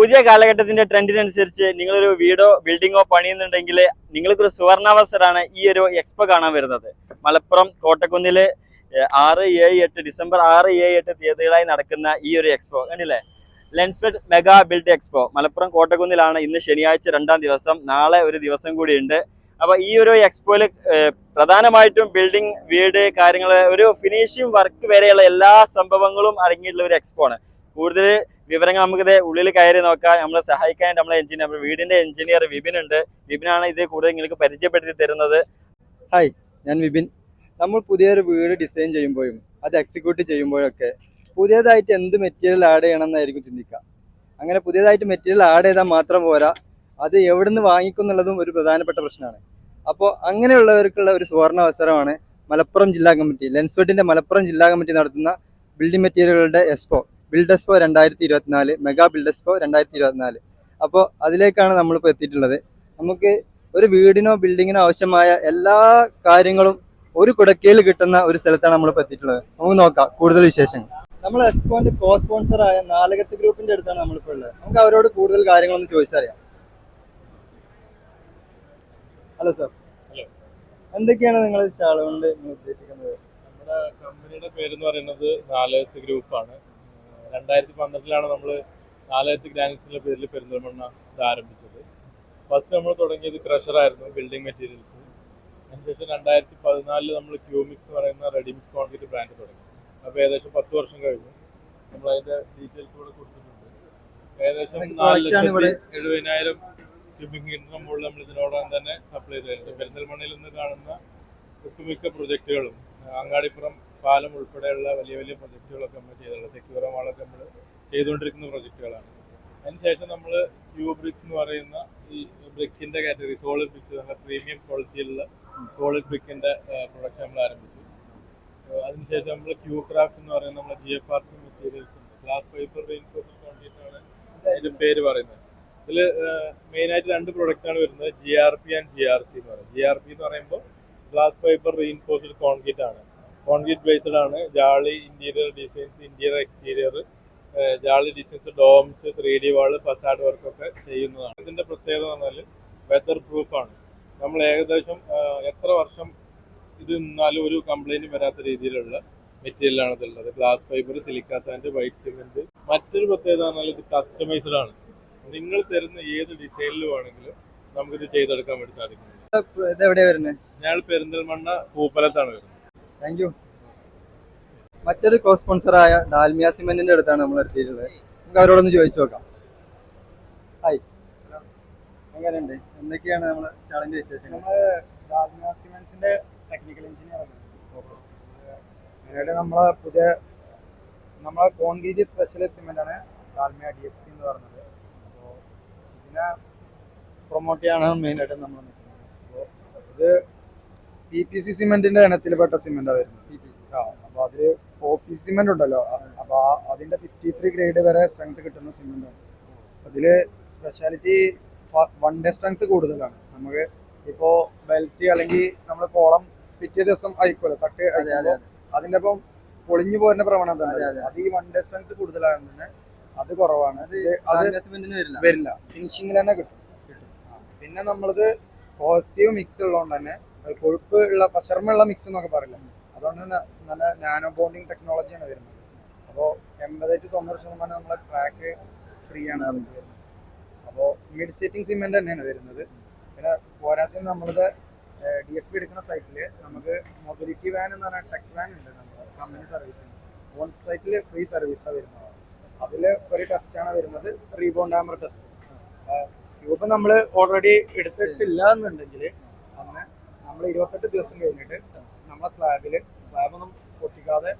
പുതിയ കാലഘട്ടത്തിന്റെ ട്രെൻഡിനനുസരിച്ച് നിങ്ങളൊരു വീടോ ബിൽഡിങ്ങോ പണിയുന്നുണ്ടെങ്കിൽ നിങ്ങൾക്കൊരു സുവർണാവസരമാണ് ഈ ഒരു എക്സ്പോ കാണാൻ വരുന്നത്. മലപ്പുറം കോട്ടക്കുന്നിൽ ആറ് ഏഴ് എട്ട് ഡിസംബർ ആറ് ഏഴ് എട്ട് തീയതികളായി നടക്കുന്ന ഈ ഒരു എക്സ്പോ. കണ്ടില്ലേ? Lensfed mega build expo. Malappuram കോട്ടക്കുന്നിലാണ് ഇന്ന് ശനിയാഴ്ച രണ്ടാം ദിവസം. നാളെ ഒരു ദിവസം കൂടി ഉണ്ട് അപ്പൊ ഈ ഒരു എക്സ്പോയിൽ പ്രധാനമായിട്ടും ബിൽഡിംഗ് വീട് കാര്യങ്ങൾ ഒരു ഫിനിഷിംഗ് വർക്ക് വരെയുള്ള എല്ലാ സംഭവങ്ങളും അടങ്ങിയിട്ടുള്ള ഒരു എക്സ്പോ ആണ് കൂടുതൽ വിവരങ്ങൾ നമുക്ക് നമുക്കിത് ഉള്ളിൽ കയറി നോക്കാം. നമ്മളെ സഹായിക്കാൻ നമ്മളെ എഞ്ചിനീയർ നമ്മുടെ വീടിന്റെ എഞ്ചിനീയർ വിപിൻ ഉണ്ട്. വിപിനാണ് ഇത് കൂടുതൽ നിങ്ങൾക്ക് പരിചയപ്പെടുത്തി തരുന്നത്. ഹായ് ഞാൻ വിപിൻ. നമ്മൾ പുതിയൊരു വീട് ഡിസൈൻ ചെയ്യുമ്പോഴും അത് എക്സിക്യൂട്ട് ചെയ്യുമ്പോഴൊക്കെ പുതിയതായിട്ട് എന്ത് മെറ്റീരിയൽ ആഡ് ചെയ്യണം എന്നായിരിക്കും ചിന്തിക്കുക. അങ്ങനെ പുതിയതായിട്ട് മെറ്റീരിയൽ ആഡ് ചെയ്താൽ മാത്രം പോരാ. അത് എവിടുന്ന് വാങ്ങിക്കും എന്നുള്ളതും ഒരു പ്രധാനപ്പെട്ട പ്രശ്നമാണ്. അപ്പോൾ അങ്ങനെയുള്ളവർക്കുള്ള ഒരു സുവർണ അവസരമാണ് മലപ്പുറം ജില്ലാ കമ്മിറ്റി ലെൻസ്വെട്ടിന്റെ മലപ്പുറം ജില്ലാ കമ്മിറ്റി നടത്തുന്ന ബിൽഡിംഗ് മെറ്റീരിയലുകളുടെ എക്സ്പോ ബിൽഡ് എക്സ്പോ രണ്ടായിരത്തി ഇരുപത്തിനാല് മെഗാ ബിൽഡസ്പോ രണ്ടായിരത്തി ഇരുപത്തിനാല് അപ്പോൾ അതിലേക്കാണ് നമ്മളിപ്പോൾ എത്തിയിട്ടുള്ളത്. നമുക്ക് ഒരു വീടിനോ ബിൽഡിങ്ങിനോ ആവശ്യമായ എല്ലാ കാര്യങ്ങളും ഒരു കുടക്കയിൽ കിട്ടുന്ന ഒരു സ്ഥലത്താണ് നമ്മളിപ്പോൾ എത്തിയിട്ടുള്ളത്. നമുക്ക് നോക്കാം കൂടുതൽ വിശേഷങ്ങൾ. നമ്മൾ എക്സ്പോന്റെ കോ സ്പോൺസർ ആയ നാലകത്ത് ഗ്രൂപ്പിന്റെ അടുത്താണ് നമ്മളിപ്പോൾ ഉള്ളത്. നമുക്ക് അവരോട് കൂടുതൽ കാര്യങ്ങളൊന്ന് ചോദിച്ചറിയാം. ഹലോ സാർ ഹലോ എന്തൊക്കെയാണ് നിങ്ങൾ കൊണ്ട് നിങ്ങൾ ഉദ്ദേശിക്കുന്നത്? നമ്മുടെ കമ്പനിയുടെ പേരെന്ന് പറയുന്നത് നാലകത്ത് ഗ്രൂപ്പാണ്. രണ്ടായിരത്തി പന്ത്രണ്ടിലാണ് നമ്മൾ നാലായിരത്തി ഗ്രാനൈറ്റ്സിന്റെ പേരിൽ പെരിന്തൽമണ്ണ ഇത് ആരംഭിച്ചത്. ഫസ്റ്റ് നമ്മൾ തുടങ്ങിയത് ക്രഷറായിരുന്നു ബിൽഡിംഗ് മെറ്റീരിയൽസ് അതിനുശേഷം രണ്ടായിരത്തി പതിനാലിൽ നമ്മൾ ക്യൂമിക്സ് എന്ന് പറയുന്ന റെഡിമിക്സ് കോൺക്രീറ്റ് ബ്രാൻഡ് തുടങ്ങി. അപ്പോൾ ഏകദേശം പത്ത് വർഷം കഴിഞ്ഞു. നമ്മൾ അതിന്റെ ഡീറ്റെയിൽസ് കൂടെ കൊടുത്തിട്ടുണ്ട്. ഏകദേശം നാല് ലക്ഷത്തി എഴുപതിനായിരം ക്യൂബിക് മീറ്ററിന് മുകളിൽ നമ്മൾ ഇതിനോടകം തന്നെ സപ്ലൈ ചെയ്തിട്ടുണ്ട്. പെരിന്തൽമണ്ണയിൽ നിന്ന് കാണുന്ന ഒട്ടുമിക്ക പ്രൊജക്റ്റുകളും അങ്ങാടിപ്പുറം പാലം ഉൾപ്പെടെയുള്ള വലിയ വലിയ പ്രൊജക്റ്റുകളൊക്കെ നമ്മൾ ചെയ്തുള്ള സെക്യൂർ മാളൊക്കെ നമ്മൾ ചെയ്തുകൊണ്ടിരിക്കുന്ന പ്രൊജക്റ്റുകളാണ്. അതിനുശേഷം നമ്മൾ ക്യൂ ബ്രിക്സ് എന്ന് പറയുന്ന ഈ ബ്രിക്കിന്റെ കാറ്റഗറി സോളിഡ് ബ്രിക്സ് നല്ല പ്രീമിയം ക്വാളിറ്റിയിലുള്ള സോളിഡ് ബ്രിക്കിന്റെ പ്രൊഡക്ഷൻ നമ്മൾ ആരംഭിച്ചു. അതിനുശേഷം നമ്മൾ ക്യൂ ക്രാഫ്റ്റ് എന്ന് പറയുന്ന നമ്മുടെ G F R C materials glass fibre reinforce concrete ആണ് അതിന്റെ പേര് പറയുന്നത്. ഇതിൽ മെയിൻ ആയിട്ട് രണ്ട് പ്രൊഡക്റ്റ് ആണ് വരുന്നത് G R P and G R C എന്ന് പറയുന്നത്. ജി ആർ പി എന്ന് പറയുമ്പോൾ ഗ്ലാസ് ഫൈബർ റീഇൻഫോഴ്സ്ഡ് കോൺക്രീറ്റ് ആണ്. കോൺക്രീറ്റ് ബേസ്ഡ് ആണ്. Jali interior designs interior exterior jali designs domes three D wall facade വർക്കൊക്കെ ചെയ്യുന്നതാണ്. ഇതിന്റെ പ്രത്യേകത എന്ന് പറഞ്ഞാൽ വെതർ പ്രൂഫാണ് നമ്മൾ ഏകദേശം എത്ര വർഷം ഇത് നിന്നാലും ഒരു കംപ്ലൈന്റ് വരാത്ത രീതിയിലുള്ള മെറ്റീരിയലാണ് ഇതുള്ളത് glass fibre silica sand white cement മറ്റൊരു പ്രത്യേകത എന്ന് പറഞ്ഞാൽ ഇത് കസ്റ്റമൈസ്ഡ് ആണ്. നിങ്ങൾ തരുന്ന ഏത് ഡിസൈനിൽ വേണമെങ്കിലും നമുക്കിത് ചെയ്തെടുക്കാൻ വേണ്ടി സാധിക്കും. ഇത് എവിടെയാ വരുന്നത്? ഞാൻ പെരിന്തൽമണ്ണ പൂപ്പലത്താണ് വരുന്നത്. താങ്ക് യു മറ്റൊരു കോ സ്പോൺസറായ ഡാൽമിയ സിമെന്റിന്റെ അടുത്താണ് നമ്മൾ എത്തിയിട്ടുള്ളത്. നമുക്ക് അവരോടൊന്ന് ചോദിച്ചു നോക്കാം. ഹായ് എങ്ങനെയുണ്ട്? എന്തൊക്കെയാണ് നമ്മൾ സ്റ്റാളിന്റെ വിശേഷം നമ്മൾ ഡാൽമിയ സിമെന്റ്സിന്റെ ടെക്നിക്കൽ എഞ്ചിനീയർ ആണ്. നമ്മളെ പുതിയ നമ്മളെ കോൺക്രീറ്റ് സ്പെഷ്യൽ സിമെന്റ് ആണ് ഡാൽമിയ ഡി എസ് പി എന്ന് പറഞ്ഞത്. അപ്പോൾ ഇതിനെ പ്രൊമോട്ട് ചെയ്യാണ് മെയിനായിട്ട് നമ്മൾ നിൽക്കുന്നത് അപ്പോൾ ഇത് പി പി സി സിമെന്റിന്റെ ഇനത്തിൽപ്പെട്ട സിമെന്റാണ് വരുന്നത്. ആ അപ്പോൾ അതിൽ ഒ പി സിമെന്റ് ഉണ്ടല്ലോ. അപ്പൊ അതിന്റെ ഫിഫ്റ്റി ത്രീ ഗ്രേഡ് വരെ സ്ട്രെങ്ത് കിട്ടുന്ന സിമെന്റ് ആണ്. അതിൽ സ്പെഷ്യാലിറ്റി വൺ ഡേ സ്ട്രെങ്ത് കൂടുതലാണ്. നമുക്ക് ഇപ്പോ ബെൽറ്റ് അല്ലെങ്കിൽ നമ്മൾ കോളം പിറ്റേ ദിവസം അയക്കുമല്ലോ തട്ട് അതിന്റെ ഒപ്പം പൊളിഞ്ഞു പോരുന്ന പ്രവണത അതെ, ഈ വൺ ഡേ സ്ട്രെങ്ത് കൂടുതലാണ് തന്നെ. അത് കുറവാണ്. അത് വരില്ല. ഫിനിഷിങ്ങിൽ തന്നെ കിട്ടും. പിന്നെ നമ്മളത് പോസിറ്റീവ് മിക്സ് ഉള്ളതുകൊണ്ട് തന്നെ കൊഴുപ്പ് ഉള്ള പശർമുള്ള മിക്സ് എന്നൊക്കെ പറയില്ല? അതുകൊണ്ട് തന്നെ നല്ല നാനോ ബോണ്ടിങ് ടെക്നോളജിയാണ് വരുന്നത്. അപ്പോൾ എൺപത് ടു തൊണ്ണൂറ് ശതമാനം നമ്മളെ ക്രാക്ക് ഫ്രീ ആണ് അതിന് വരുന്നത് അപ്പോൾ മിഡ് സീറ്റിംഗ് സിമെന്റ് തന്നെയാണ് വരുന്നത്. പിന്നെ പോരാത്തിന് നമ്മളത് ഡി എഫ് പി എടുക്കുന്ന സൈറ്റിൽ നമുക്ക് മൊബിലിറ്റി വാൻ എന്ന് പറഞ്ഞ ടെക് വാൻ ഉണ്ട് നമ്മുടെ കമ്പനി സർവീസിന് ഓൺ സൈറ്റിൽ ഫ്രീ സർവീസാണ് വരുന്നത്. അതിൽ ഒരു ടെസ്റ്റാണ് വരുന്നത് റീബോണ്ടാമർ ടെസ്റ്റ് ട്യൂബ് നമ്മൾ ഓൾറെഡി എടുത്തിട്ടില്ല എന്നുണ്ടെങ്കിൽ നമ്മൾ ഇരുപത്തെട്ട് ദിവസം കഴിഞ്ഞിട്ട് നമ്മളെ സ്ലാബിൽ സ്ലാബൊന്നും പൊട്ടിക്കാതെ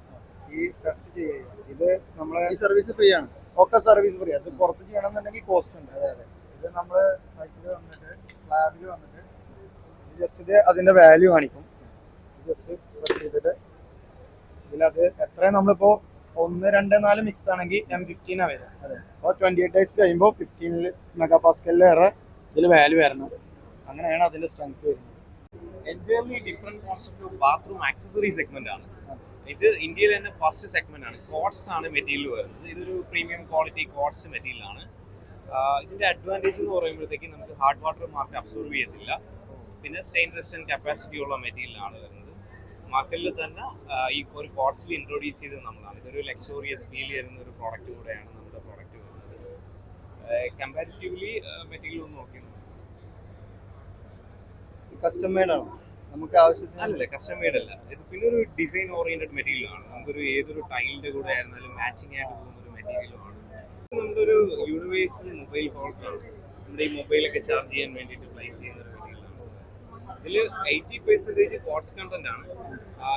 ഈ ടെസ്റ്റ് ചെയ്യുക. ഇത് നമ്മളെ സർവീസ് ഫ്രീ ആണ്. ഒക്കെ സർവീസ് ഫ്രീ അത് പുറത്ത് ചെയ്യണമെന്നുണ്ടെങ്കിൽ കോസ്റ്റ് ഉണ്ട്. അതെ അതെ. ഇത് നമ്മൾ സൈറ്റിൽ വന്നിട്ട് സ്ലാബിൽ വന്നിട്ട് ജസ്റ്റ് ഇത് അതിന്റെ വാല്യൂ കാണിക്കും. ജസ്റ്റ് പ്രസ് ചെയ്തിട്ട് ഇതിലത് എത്ര നമ്മളിപ്പോ ഒന്ന് രണ്ട് നാല് മിക്സ് ആണെങ്കിൽ എം ഫിഫ്റ്റീനാ വരിക. അതെ. അപ്പോൾ ട്വന്റി എയ്റ്റ് ഡേയ്സ് കഴിയുമ്പോൾ ഫിഫ്റ്റീനിൽ മെഗാ പാസ്കലിലേറെ ഇതിൽ വാല്യൂ വരണം. അങ്ങനെയാണ് അതിന്റെ സ്ട്രെങ്ത് വരുന്നത്. Entirely different concept of bathroom accessory segment ആണ്. ഇത് ഇന്ത്യയിൽ തന്നെ ഫസ്റ്റ് സെഗ്മെന്റ് ആണ്. കോട്സ് ആണ് മെറ്റീരിയൽ വരുന്നത്. ഇതൊരു പ്രീമിയം ക്വാളിറ്റി കോട്സ് മെറ്റീരിയൽ ആണ്. ഇതിന്റെ അഡ്വാന്റേജ് എന്ന് പറയുമ്പോഴത്തേക്ക് നമുക്ക് ഹാർഡ് വാട്ടർ മാർക്ക് അബ്സോർവ് ചെയ്യത്തില്ല. പിന്നെ സ്റ്റെയിൻ റെസിസ്റ്റന്റ് കപ്പാസിറ്റി ഉള്ള മെറ്റീരിയൽ ആണ് വരുന്നത്. മാർക്കറ്റിൽ തന്നെ ഈ ഒരു കോട്സിൽ ഇൻട്രൊഡ്യൂസ് ചെയ്തത് നമ്മളാണ്. ഇതൊരു ലക്സോറിയസ് ഫീൽ ചെയ്യുന്ന ഒരു പ്രോഡക്റ്റ് കൂടെയാണ് നമ്മുടെ പ്രോഡക്റ്റ് വരുന്നത്. കമ്പാരിറ്റീവ്ലി മെറ്റീരിയൽ ഒന്ന് നോക്കി കസ്റ്റം മെയ്ഡ് ആണോ? നമുക്ക് ആവശ്യത്തിന് അല്ല കസ്റ്റം മെയ്ഡ് അല്ല. ഇത് പിന്നെ ഒരു ഡിസൈൻ ഓറിയന്റഡ് മെറ്റീരിയൽ ആണ്. നമുക്കൊരു ഏതൊരു ടൈലിന്റെ കൂടെ ആയിരുന്നാലും മാച്ചിങ് ആയിട്ട് പോകുന്ന ഒരു മെറ്റീരിയലും ആണ്. നമ്മുടെ ഒരു യൂണിവേഴ്സൽ മൊബൈൽ ഹോൾഡറാണ് നമ്മുടെ ഈ മൊബൈലൊക്കെ ചാർജ് ചെയ്യാൻ വേണ്ടിയിട്ട് പ്ലേസ് ചെയ്യുന്ന ഒരു മെറ്റീരിയലാണ് ഇതിൽ എയ്റ്റി പെർസെന്റേജ് കോട്സ് കണ്ടന്റ് ആണ്.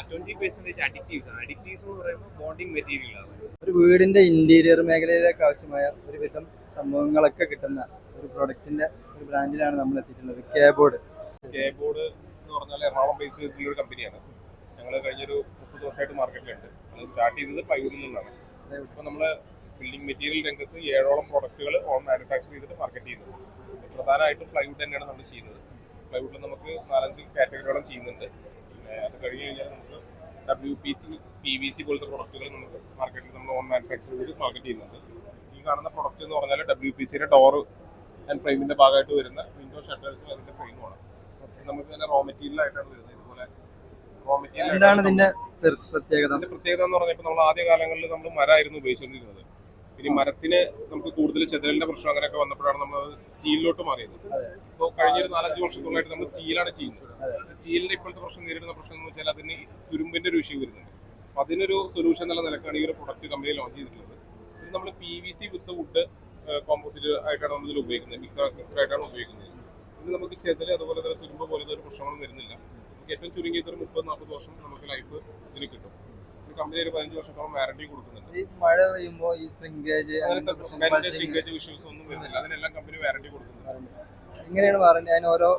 ട്വന്റി പെർസെന്റേജ് അഡിക്റ്റീവ്സ് ആണ്. അഡിക്റ്റീവ്സ് എന്ന് പറയുമ്പോൾ ബോണ്ടിങ് മെറ്റീരിയലാണ് ഒരു വീടിന്റെ ഇന്റീരിയർ മേഖലയിലേക്ക് ആവശ്യമായ ഒരുവിധം സംഭവങ്ങളൊക്കെ കിട്ടുന്ന ഒരു പ്രൊഡക്റ്റിന്റെ ഒരു ബ്രാൻഡിലാണ് നമ്മൾ എത്തിയിട്ടുള്ളത് കേബോർഡ് ബോർഡ് എന്ന് പറഞ്ഞാൽ എറണാകുളം ബേസ് ചെയ്തിട്ടുള്ള ഒരു കമ്പനിയാണ് ഞങ്ങൾ കഴിഞ്ഞൊരു മുപ്പത് വർഷമായിട്ട് മാർക്കറ്റിലുണ്ട് നമ്മൾ സ്റ്റാർട്ട് ചെയ്തത് പ്ലൈവുഡിൽ നിന്നാണ്. ഇപ്പോൾ നമ്മൾ ബിൽഡിംഗ് മെറ്റീരിയൽ രംഗത്ത് ഏഴോളം പ്രോഡക്റ്റുകൾ ഓൺ മാനുഫാക്ചർ ചെയ്തിട്ട് മാർക്കറ്റ് ചെയ്യുന്നത് പ്രധാനമായിട്ടും പ്ലൈവുഡ് തന്നെയാണ് നമ്മൾ ചെയ്യുന്നത്. പ്ലൈവുഡിൽ നമുക്ക് നാലഞ്ച് കാറ്റഗറിയോളം ചെയ്യുന്നുണ്ട്. പിന്നെ അത് കഴിഞ്ഞ് കഴിഞ്ഞാൽ നമുക്ക് W P C P V C പോലത്തെ പ്രൊഡക്റ്റുകൾ നമുക്ക് മാർക്കറ്റിൽ നമ്മൾ ഓൺ മാനുഫാക്ചർ ചെയ്തിട്ട് മാർക്കറ്റ് ചെയ്യുന്നുണ്ട്. ഈ കാണുന്ന പ്രൊഡക്റ്റ് എന്ന് പറഞ്ഞാൽ ഡബ്ല്യു പി സിയുടെ ഡോർ ആൻഡ് ഫ്രെയിമിന്റെ ഭാഗമായിട്ട് വരുന്ന വിൻഡോ ഷട്ടേഴ്സും അതിന്റെ ഫ്രെയിമുമാണ് നമുക്ക് തന്നെ റോ മെറ്റീരിയൽ ആയിട്ടാണ് വരുന്നത്. ഇതുപോലെ റോ മെറ്റീരിയൽ എന്താണ് ഇതിന്റെ പ്രത്യേകത? ഇതിന്റെ പ്രത്യേകത എന്ന് പറഞ്ഞാൽ ഇപ്പൊ നമ്മൾ ആദ്യ കാലങ്ങളിൽ നമ്മൾ മരമായിരുന്നു ഉപയോഗിച്ചുകൊണ്ടിരുന്നത് ഇനി മരത്തിന് നമുക്ക് കൂടുതൽ ചെതലിന്റെ പ്രശ്നം അങ്ങനെയൊക്കെ വന്നപ്പോഴാണ് നമ്മൾ സ്റ്റീലിലോട്ട് മാറിയത്. ഇപ്പോൾ കഴിഞ്ഞൊരു നാലഞ്ച് വർഷത്തോളായിട്ട് നമ്മൾ സ്റ്റീലാണ് ചെയ്യുന്നത്. സ്റ്റീലിന്റെ ഇപ്പോഴത്തെ പ്രശ്നം നേരിടുന്ന പ്രശ്നം എന്ന് വെച്ചാൽ അതിന് തുരുമ്പിന്റെ ഒരു ഇഷ്യൂ വരുന്നുണ്ട്. അപ്പൊ അതിനൊരു സൊല്യൂഷൻ എന്നുള്ള നിലക്കാണ് ഈ ഒരു പ്രൊഡക്റ്റ് കമ്പനി ലോഞ്ച് ചെയ്തിട്ടുള്ളത്. നമ്മൾ P V C with wood composite ആയിട്ടാണ് നമ്മൾ ഇതിൽ ഉപയോഗിക്കുന്നത്. മിക്സർ മിക്സർ ആയിട്ടാണ് ഉപയോഗിക്കുന്നത്. ഇത് നമുക്ക് ചെതൽ അതുപോലെ തന്നെ തുരുമ്പ് പോലത്തെ ഒരു പ്രശ്നങ്ങളും വരുന്നില്ല. നമുക്ക് ഏറ്റവും ചുരുങ്ങിയത് ഒരു മുപ്പത് നാൽപ്പത് വർഷം നമുക്ക് ലൈഫ് ഇതിന് കിട്ടും. കമ്പനി ഒരു പതിനഞ്ച് വർഷത്തോളം വാറണ്ടി കൊടുക്കുന്നുണ്ട്. ഈ മഴ പെയ്യുമ്പോൾ ഈ ശ്രിങ്കേജ് അങ്ങനത്തെ ഷിങ്കേജ് ഇഷ്യൂസ് ഒന്നും വരുന്നില്ല. അതിനെല്ലാം കമ്പനി വാറണ്ടി കൊടുക്കുന്നുണ്ട്. എങ്ങനെയാണ് വാറണ്ടി അതിന് ഓരോ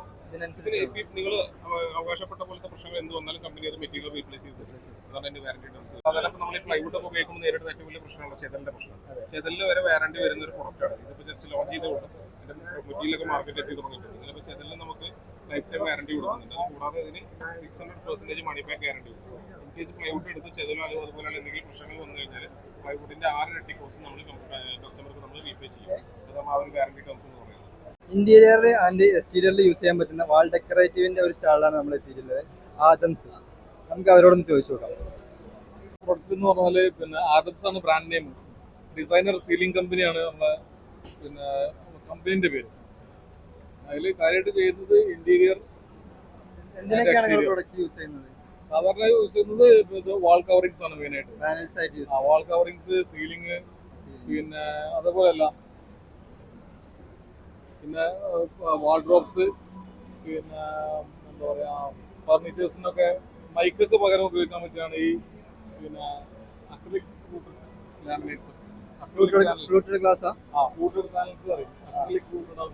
നിങ്ങൾ അവകാശപ്പെട്ട പോലത്തെ പ്രശ്നങ്ങൾ എന്ത് വന്നാലും കമ്പനി അത് മെറ്റീരിയൽ റീപ്ലേസ് ചെയ്ത് അതാണ് അതിന്റെ വാറണ്ടി ടേംസ് അതുപോലെ നമ്മൾ ഈ പ്ലൈവുഡ് ഒക്കെ ഉപയോഗിക്കുമ്പോൾ നേരിടുന്ന ഏറ്റവും വലിയ പ്രശ്നമാണ് ചെതലിന്റെ പ്രശ്നം ചെതലിൽ വരെ വാറണ്ടി വരുന്ന ഒരു പ്രൊഡക്റ്റാണ് ഇതിപ്പോ ജസ്റ്റ് ലോഞ്ച് ചെയ്തുകൊണ്ട് മെറ്റീരിയലൊക്കെ മാർക്കറ്റ് എത്തി തുടങ്ങിയിട്ടുണ്ട്. പക്ഷേ അതെല്ലാം നമുക്ക് ലൈഫ് ടൈം വാറണ്ടി കൊടുക്കുന്നുണ്ട്. അത് കൂടാതെ ഇതിന് six hundred percentage money back guarantee കൊടുക്കും ഇൻ കേസ് പ്ലൈവുഡ് എടുത്ത് ചെതലോ അല്ലെങ്കിൽ അതുപോലെയുള്ള എന്തെങ്കിലും പ്രശ്നങ്ങൾ വന്നു കഴിഞ്ഞാൽ പ്ലൈവുഡിന്റെ ആറിരട്ടി കോസ്റ്റ് നമ്മൾ കസ്റ്റമർക്ക് നമ്മൾ റീപേ ചെയ്യും. അതാണ് ആ ഒരു ഗ്യാരണ്ടി ടേംസ് എന്ന് പറയുന്നത്. ഇന്റീരിയറിൽ ആൻഡ് എക്സ്റ്റീരിയറിൽ യൂസ് ചെയ്യാൻ പറ്റുന്ന വാൾ ഡെക്കറേറ്റീവിന്റെ ഒരു സ്റ്റാളിലാണ് നമ്മൾ എത്തിയിട്ടുള്ളത് ആദംസ് നമുക്ക് അവരോടൊന്ന് ചോദിച്ചു നോക്കാം. പ്രൊഡക്റ്റ് എന്ന് പറഞ്ഞാൽ പിന്നെ ആദംസ് ആണ് ബ്രാൻഡ് നെയിം ഡിസൈനർ സീലിംഗ് കമ്പനിയാണ് നമ്മളെ പിന്നെ കമ്പനീന്റെ പേര്. അതിൽ കാര്യമായിട്ട് ചെയ്യുന്നത് ഇന്റീരിയർ സാധാരണ യൂസ് ചെയ്യുന്നത് വാൾ കവറിങ്സ് ആണ് മെയിൻ ആയിട്ട്. വാൾ കവറിങ്സ് സീലിങ് പിന്നെ അതേപോലെയല്ല പിന്നെ വാൾഡ്രോപ്സ് പിന്നെ എന്താ പറയാ ഫർണിച്ചേഴ്സിനൊക്കെ മൈക്കൊക്കെ പകരം ഉപയോഗിക്കാൻ പറ്റിയാണ് ഈ പിന്നെ അക്രിക് ലാമിനേറ്റ്സ് ഫ്ലൂട്ടഡ് ഗ്ലാസ്സാ ആ? ഫ്ലൂട്ടഡ് പാനൽസ് പറയും അക്രിലിക് ഫ്ലൂട്ടഡ് ആണ്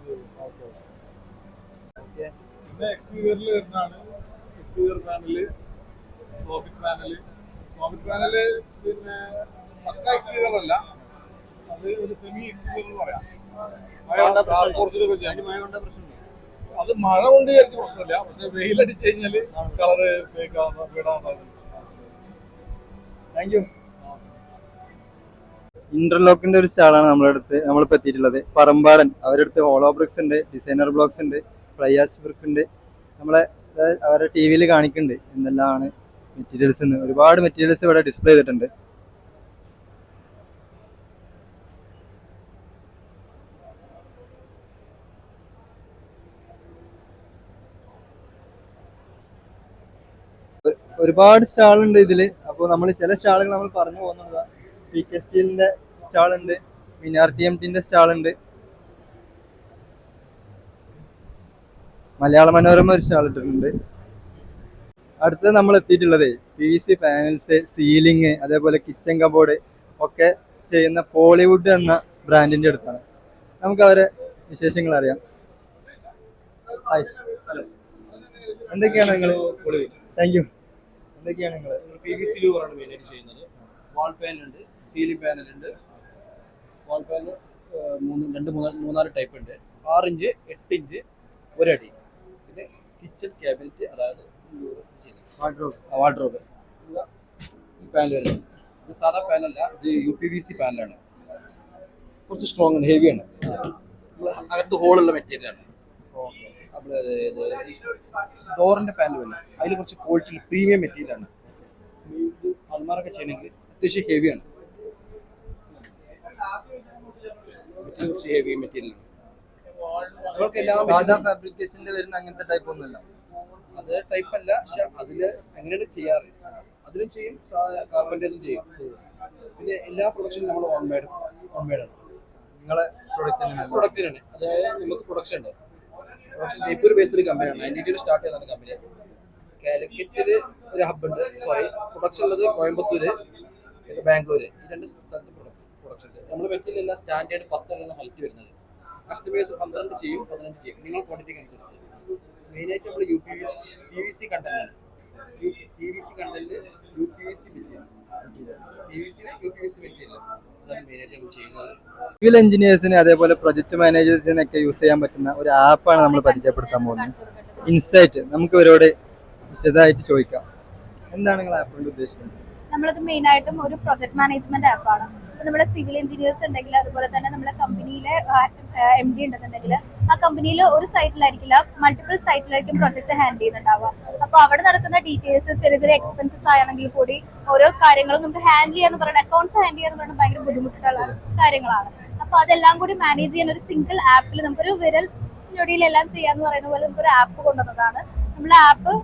പിന്നെ എക്സ്റ്റീരിയറിൽ വരുന്നതാണ്. Exterior panel soffit panel soffit panel പിന്നെ പക്ക എക്സ്റ്റീരിയർ അല്ല. അത് ഒരു സെമി എക്സ്റ്റീരിയർ എന്ന് പറയാം. അത് മഴ കൊണ്ട് വിചാരിച്ച പ്രശ്നമില്ല. പക്ഷെ വെയിലടിച്ച് കഴിഞ്ഞാൽ കളറ് ഫേക്കാവാൻ വീടാൻ സാധ്യത താങ്ക് യു ഇന്റർലോക്കിന്റെ ഒരു സ്റ്റാളാണ് നമ്മുടെ അടുത്ത് നമ്മളിപ്പോൾ എത്തിയിട്ടുള്ളത്. പറമ്പാടൻ അവരുടെ അടുത്ത് ഹോളോ ബ്രിക്സ് ഉണ്ട് ഡിസൈനർ ബ്ലോക്സ് ഉണ്ട് ഫ്ലൈയാസ് ബ്രിക്ക് ഉണ്ട്. നമ്മളെ അവരെ ടി വിയിൽ കാണിക്കുന്നുണ്ട് എന്തെല്ലാമാണ് മെറ്റീരിയൽസ് എന്ന്. ഒരുപാട് മെറ്റീരിയൽസ് ഇവിടെ ഡിസ്പ്ലേ ചെയ്തിട്ടുണ്ട്. ഒരുപാട് സ്റ്റാളുണ്ട് ഇതിൽ. അപ്പോൾ നമ്മൾ ചില സ്റ്റാളുകൾ നമ്മൾ പറഞ്ഞു പോകുന്നത്. പി കെ സ്റ്റീലിന്റെ സ്റ്റാൾ ഉണ്ട് മിനാർ ടി എം ടിന്റെ സ്റ്റാൾ ഉണ്ട് മലയാള മനോരമ ഒരു സ്റ്റാൾ ഇട്ടിട്ടുണ്ട്. അടുത്തത് നമ്മൾ എത്തിയിട്ടുള്ളത് പി സി പാനൽസ് സീലിംഗ് അതേപോലെ കിച്ചൺ കബോർഡ് ഒക്കെ ചെയ്യുന്ന പോളിവുഡ് എന്ന ബ്രാൻഡിന്റെ അടുത്താണ്. നമുക്ക് അവരെ വിശേഷങ്ങൾ അറിയാം. ഹായ് എന്തൊക്കെയാണ് നിങ്ങൾ താങ്ക് യു എന്തൊക്കെയാണ് നിങ്ങൾ പി വി സി ലൂവറാണ് മെയിനായിട്ട് ചെയ്യുന്നത്. വാൾ പാനൽ ഉണ്ട്. സീലിംഗ് പാനലുണ്ട് വാൾ പാനൽ മൂന്ന് രണ്ട് മൂന്ന് മൂന്നാൽ ടൈപ്പ് ഉണ്ട്. ആറ് ഇഞ്ച് എട്ട് ഇഞ്ച് ഒരടി. പിന്നെ കിച്ചൺ ക്യാബിനറ്റ് അതായത് വാർഡ്രോബ് ഈ പാനൽ വരുന്നത്. ഇത് സാധാ പാനല്ല ഇത് യു പി വി സി പാനലാണ് കുറച്ച് സ്ട്രോങ് ആണ്. ഹെവിയാണ് അകത്ത് ഹോളുള്ള മെറ്റീരിയലാണ് ആണ്. ഡോറിന്റെ പാനൽ വല്ല അതിൽ കുറച്ച് ക്വാളിറ്റി പ്രീമിയം മെറ്റീരിയൽ മെറ്റീരിയലാണ് അൽമാറൊക്കെ ചെയ്യണമെങ്കിൽ അത്യാവശ്യം ഹെവിയാണ് മെറ്റീരിയൽ കുറച്ച് ഹെവി മെറ്റീരിയലാണ് സാധാ ഫാബ്രിക്കേഷന്റെ വരുന്ന അങ്ങനത്തെ ടൈപ്പ് ഒന്നുമല്ല. അത് ടൈപ്പ് അല്ല പക്ഷെ അതിൽ അങ്ങനെയാണ് ചെയ്യാറ്. അതിലും ചെയ്യും കാർപ്പന്റേഴ്സും ചെയ്യും. പിന്നെ എല്ലാ പ്രൊഡക്ഷനും നമ്മൾ ഓൺമേഡ് ആണ്. നിങ്ങളെ പ്രൊഡക്റ്റ് പ്രൊഡക്റ്റിനാണ് അതായത് നമുക്ക് പ്രൊഡക്ഷൻ ഉണ്ട്. പ്രൊഡക്ഷൻ ജയ്പൂർ ബേസ്ഡ് കമ്പനിയാണ് നയന്റി ടൂൽ സ്റ്റാർട്ട് ചെയ്താണ് കമ്പനി കാലിക്കറ്റിൽ ഒരു ഹബ് ഉണ്ട്. സോറി പ്രൊഡക്ഷൻ ഉള്ളത് കോയമ്പത്തൂര് ബാംഗ്ലൂര്. ഈ രണ്ട് സ്ഥലത്ത് പ്രൊഡക്ഷൻ ഉണ്ട് നമ്മൾ എല്ലാം സ്റ്റാൻഡേർഡ് പത്തെണ്ണം ഹൈറ്റ് വരുന്നത്. കസ്റ്റമേഴ്സ് പന്ത്രണ്ട് ചെയ്യും പതിനഞ്ച് ചെയ്യും. നിങ്ങൾ ക്വാണ്ടിറ്റിക്ക് അനുസരിച്ച്. മെയിനായിട്ട് നമ്മൾ U P V C P V C കണ്ടന്റാണ് U P V C content U P V C material P V സിന് U P V C material അതാണ് മെയിനായിട്ട് നമ്മൾ ചെയ്യുന്നത്. സിവിൽ എഞ്ചിനീയേഴ്സിന് അതേപോലെ പ്രൊജക്ട് മാനേജേഴ്സിനൊക്കെ യൂസ് ചെയ്യാൻ പറ്റുന്ന ഒരു ആപ്പാണ് നമ്മൾ പരിചയപ്പെടുത്താൻ പോകുന്നത്. ഇൻസൈറ്റ് നമുക്ക് ഇവരോട് വിശദമായിട്ട് ചോദിക്കാം. എന്താണ് നിങ്ങൾ ആപ്പ് കൊണ്ട് ഉദ്ദേശിക്കുന്നത്? നമ്മളത് മെയിനായിട്ടും ഒരു പ്രൊജക്ട് മാനേജ്മെന്റ് ആപ്പാണ് ഇപ്പൊ നമ്മുടെ സിവിൽ എഞ്ചിനീയേഴ്സ് ഉണ്ടെങ്കിൽ അതുപോലെ തന്നെ നമ്മുടെ കമ്പനിയിലെ എം ഡി ഉണ്ടെന്നുണ്ടെങ്കിൽ ആ കമ്പനിയിൽ ഒരു സൈറ്റിലായിരിക്കില്ല മൾട്ടിപ്പിൾ സൈറ്റിലായിരിക്കും പ്രൊജക്ട് ഹാൻഡിൽ ചെയ്യുന്നുണ്ടാവുക. അപ്പൊ അവിടെ നടക്കുന്ന ഡീറ്റെയിൽസ് ചെറിയ ചെറിയ എക്സ്പെൻസസ് ആണെങ്കിൽ കൂടി ഓരോ കാര്യങ്ങളും നമുക്ക് ഹാൻഡിൽ ചെയ്യാന്ന് പറയുന്നത് അക്കൗണ്ട്സ് ഹാൻഡിൽ ചെയ്യാന്ന് പറയുന്നത് ഭയങ്കര ബുദ്ധിമുട്ടുള്ള കാര്യങ്ങളാണ്. അപ്പൊ അതെല്ലാം കൂടി മാനേജ് ചെയ്യാൻ ഒരു സിംഗിൾ ആപ്പിൽ നമുക്കൊരു വിരൽ ഞൊടിയിലെല്ലാം ചെയ്യാന്ന് പറയുന്ന പോലെ നമുക്കൊരു ആപ്പ് കൊണ്ടുവന്നതാണ്. നമ്മുടെ ആപ്പ്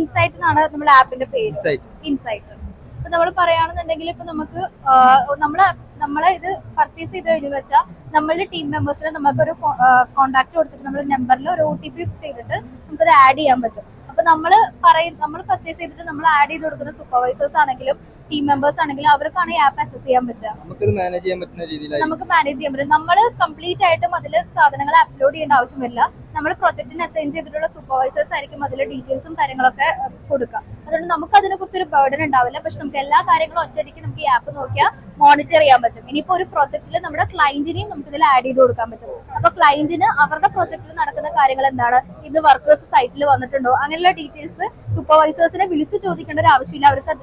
ഇൻസൈറ്റ് എന്നാണ് നമ്മുടെ ആപ്പിന്റെ പേര്. ഇൻസൈറ്റ് ഇൻസൈറ്റ് ഇപ്പൊ നമ്മൾ പറയുകയാണെന്നുണ്ടെങ്കിൽ ഇപ്പൊ നമുക്ക് നമ്മളെ നമ്മളെ ഇത് പർച്ചേസ് ചെയ്ത് കഴിഞ്ഞു വെച്ചാൽ നമ്മളുടെ ടീം മെമ്പേഴ്സിനെ നമുക്ക് ഒരു കോൺടാക്ട് കൊടുത്തിട്ട് നമ്മുടെ നമ്പറിൽ ഒരു ഒ ടി പി ചെയ്തിട്ട് നമുക്കത് ആഡ് ചെയ്യാൻ പറ്റും. അപ്പൊ നമ്മൾ പറയും നമ്മൾ പർച്ചേസ് ചെയ്തിട്ട് നമ്മൾ ആഡ് ചെയ്ത് കൊടുക്കുന്ന സൂപ്പർവൈസേഴ്സ് ആണെങ്കിലും ടീം മെമ്പേഴ്സ് ആണെങ്കിൽ അവർക്കാണ് ഈ ആപ്പ് അക്സസ് ചെയ്യാൻ പറ്റുക. മാനേജ് ചെയ്യാൻ പറ്റുന്ന നമുക്ക് മാനേജ് ചെയ്യാൻ പറ്റും. നമ്മൾ കംപ്ലീറ്റ് ആയിട്ടും അതിൽ സാധനങ്ങൾ അപ്ലോഡ് ചെയ്യേണ്ട ആവശ്യമില്ല വരില്ല. നമ്മൾ പ്രൊജക്ടിന് അസൈൻ ചെയ്തിട്ടുള്ള സൂപ്പർവൈസേഴ്സ് ആയിരിക്കും അതിൽ ഡീറ്റെയിൽസും കാര്യങ്ങളൊക്കെ കൊടുക്കുക. അതുകൊണ്ട് നമുക്ക് അതിനെ കുറിച്ച് ഒരു ബേർഡൻ ഉണ്ടാവില്ല. പക്ഷെ നമുക്ക് എല്ലാ കാര്യങ്ങളും ഒറ്റയടിക്ക് നമുക്ക് ഈ ആപ്പ് നോക്കിയാൽ മോണിറ്റർ ചെയ്യാൻ പറ്റും. ഇനിയിപ്പോ ഒരു പ്രൊജക്റ്റിൽ നമ്മുടെ ക്ലയന്റിനെയും നമുക്ക് ഇതിൽ ആഡ് ചെയ്ത് കൊടുക്കാൻ പറ്റും. അപ്പൊ ക്ലയന്റിന് അവരുടെ പ്രൊജക്റ്റിൽ നടക്കുന്ന കാര്യങ്ങൾ എന്താണ്? ഇന്ന് വർക്കേഴ്സ് സൈറ്റിൽ വന്നിട്ടുണ്ടോ? അങ്ങനെയുള്ള ഡീറ്റെയിൽസ് സൂപ്പർവൈസേഴ്സിനെ വിളിച്ചു ചോദിക്കേണ്ട ഒരു ആവശ്യമില്ല. അവർക്ക്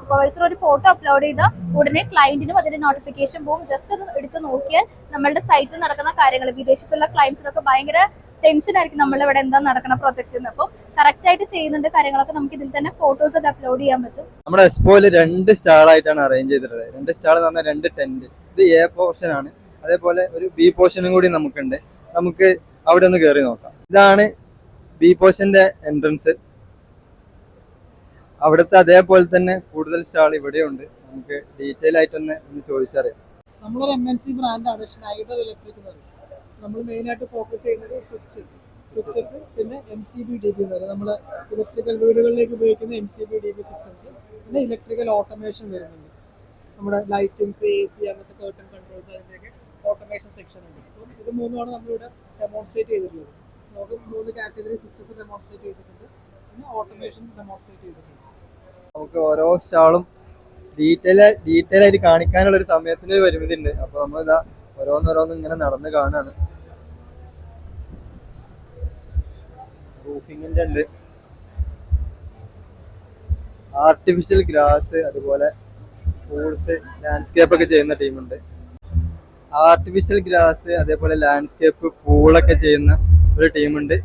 സൂപ്പർവൈസർ ഒരു ഫോട്ടോ അപ്ലോഡ് ചെയ്ത ഉടനെ ക്ലയന്റിനും അതിന്റെ നോട്ടിഫിക്കേഷൻ പോകും ജസ്റ്റ് ഒന്ന് എടുത്ത് നോക്കിയാൽ നമ്മളുടെ സൈറ്റിൽ നടക്കുന്ന കാര്യങ്ങൾ വിദേശത്തുള്ള ക്ലയൻസിനൊക്കെ ഭയങ്കര ടെൻഷൻ ആയിരിക്കും നമ്മളിവിടെ എന്താ നടക്കുന്ന പ്രൊജക്റ്റ് എന്ന് അപ്പോൾ കറക്റ്റ് ആയിട്ട് ചെയ്യുന്നുണ്ട് കാര്യങ്ങളൊക്കെ നമുക്ക് ഇതിൽ തന്നെ ഫോട്ടോസ് ഒക്കെ അപ്ലോഡ് ചെയ്യാൻ പറ്റും. നമ്മുടെ എക്സ്പോയിൽ രണ്ട് സ്റ്റാൾ ആയിട്ടാണ് അറേഞ്ച് ചെയ്തിട്ടുള്ളത്. രണ്ട് സ്റ്റാൾ എന്ന് പറഞ്ഞാൽ രണ്ട് ടെന്റ് ഇത് എ പോർഷൻ ആണ്. അതേപോലെ ഒരു ബി പോർഷനും കൂടി നമുക്കുണ്ട്. നമുക്ക് അവിടെ ഒന്ന് കയറി നോക്കാം. ഇതാണ് ബി പോർഷന്റെ എൻട്രൻസ് അവിടുത്തെ അതേപോലെ തന്നെ കൂടുതൽ സ്റ്റാൾ ഇവിടെയുണ്ട്. നമുക്ക് ഡീറ്റെയിൽ ആയിട്ട് ഒന്ന് ചോദിച്ചറിയാം. നമ്മളൊരു എം എൻ സി ബ്രാൻഡാണ് ഷ്നൈഡർ ഇലക്ട്രിക് എന്ന് പറയും. നമ്മൾ മെയിനായിട്ട് ഫോക്കസ് ചെയ്യുന്നത് സ്വിച്ച് സ്വിച്ചസ് പിന്നെ M C B D B എന്ന് പറയുന്നത് നമ്മൾ ഇലക്ട്രിക്കൽ വീടുകളിലേക്ക് ഉപയോഗിക്കുന്ന M C B D B systems പിന്നെ ഇലക്ട്രിക്കൽ ഓട്ടോമേഷൻ വരുന്നുണ്ട്. നമ്മുടെ ലൈറ്റിങ്സ് എ സി അങ്ങനത്തെ കേർട്ടൺ കൺട്രോൾസ് അതിന്റെയൊക്കെ ഓട്ടോമേഷൻ സെക്ഷൻ ഉണ്ട്. അപ്പം ഇത് മൂന്നുമാണ് നമ്മളിവിടെ ഡെമോൺസ്ട്രേറ്റ് ചെയ്തിട്ടുള്ളത്. നമുക്ക് മൂന്ന് കാറ്റഗറി സ്വിച്ചസ് ഡെമോൺസ്ട്രേറ്റ് ചെയ്തിട്ടുണ്ട്. പിന്നെ ഓട്ടോമേഷൻ ഡെമോൺസ്ട്രേറ്റ് ചെയ്തിട്ടുണ്ട്. നമുക്ക് ഓരോ സ്റ്റാളും ഡീറ്റെയിൽ ഡീറ്റെയിൽ ആയിട്ട് കാണിക്കാനുള്ള ഒരു സമയത്തിന് ഒരു പരിമിതി ഉണ്ട് അപ്പൊ നമ്മൾ ഇതാ ഓരോന്നോരോന്ന് ഇങ്ങനെ നടന്ന് കാണാണ്. റൂഫിങ്ങിന്റെ ഉണ്ട്. ആർട്ടിഫിഷ്യൽ ഗ്രാസ് അതുപോലെ ഫ്രൂട്ട്സ് ലാൻഡ്സ്കേപ്പ് ഒക്കെ ചെയ്യുന്ന ടീമുണ്ട്. ആർട്ടിഫിഷ്യൽ ഗ്രാസ് അതേപോലെ ലാൻഡ്സ്കേപ്പ് പൂളൊക്കെ ചെയ്യുന്ന ഒരു ടീമുണ്ട്.